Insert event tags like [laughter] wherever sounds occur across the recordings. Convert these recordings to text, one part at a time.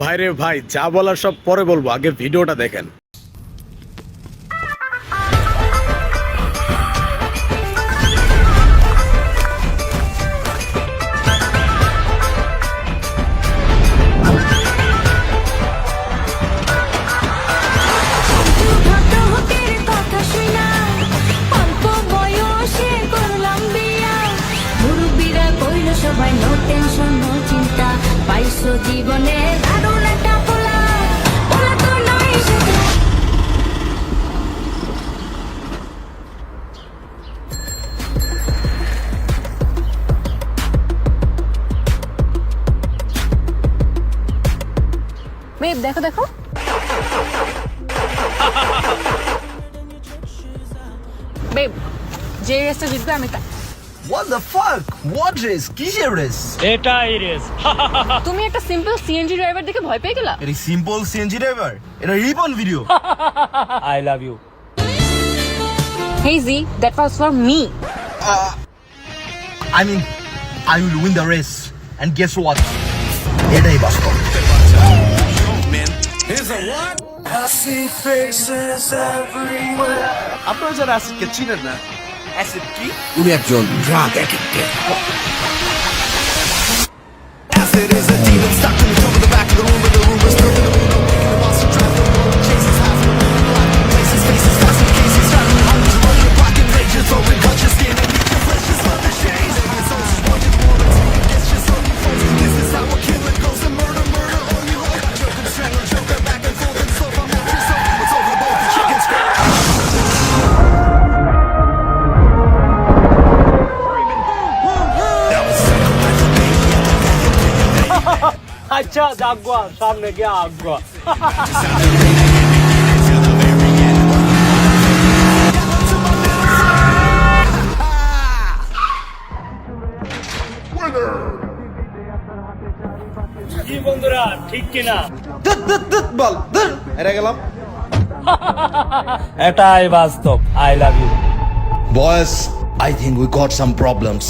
ভাইরে ভাই যা বলার সব পরে বলব আগে ভিডিওটা দেখেন। বেব দেখো দেখো। বেব যে রেসটা জিতবে আমি তা- What the fuck? What race? কিসের রেস এটাই রেস [laughs] তুমি একটা সিম্পল সিএনজি ড্রাইভার দেখে ভয় পেয়ে গেলা? এটা সিম্পল সিএনজি ড্রাইভার এটা Ripon video I love you hey G that was for me I mean I will win the race and guess what এটাই বাস্তব। আপনারা যারা অ্যাসিডকে চিনেন না অ্যাসিড কি উনি একজন ড্রাগ অ্যাডিক্টেড আচ্ছা জাগুয়া সামনে গিয়ে আগুয়া কি বন্ধুরা ঠিক কিনা? বল হেরে গেলাম। এটাই বাস্তব I love you boys I think we got some problems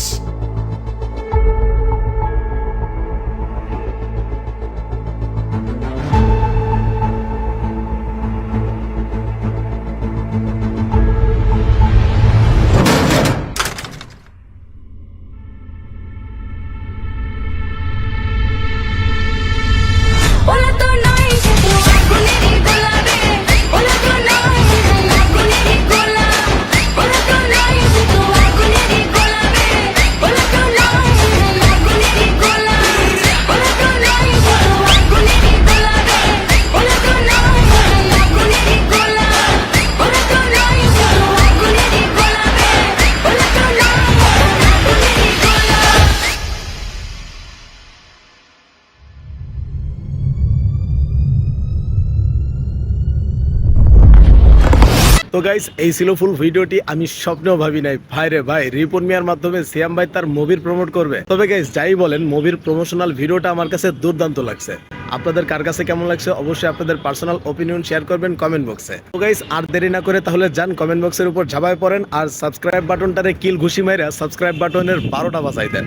তো গাইস এই ছিল ফুল ভিডিওটি, আমি স্বপ্নেও ভাবি নাই। ভাই রে ভাই, রিপন মিয়ার মাধ্যমে সিয়াম ভাই তার মুভির প্রমোট করবে। তবে গাইস যাই বলেন মুভির প্রমোশনাল ভিডিওটা আমার কাছে দুর্দান্ত লাগছে। আপনাদের কার কাছে কেমন লাগছে, অবশ্যই আপনাদের পার্সোনাল ওপিনিয়ন শেয়ার করবেন কমেন্ট বক্সে তো গাইস আর দেরি না করে তাহলে যান কমেন্ট বক্সের উপর ঝাঁপায় পড়েন, আর সাবস্ক্রাইব বাটনটারে কিল ঘুষি মাইরা সাবস্ক্রাইব বাটনের বারোটা বাজাই দেন।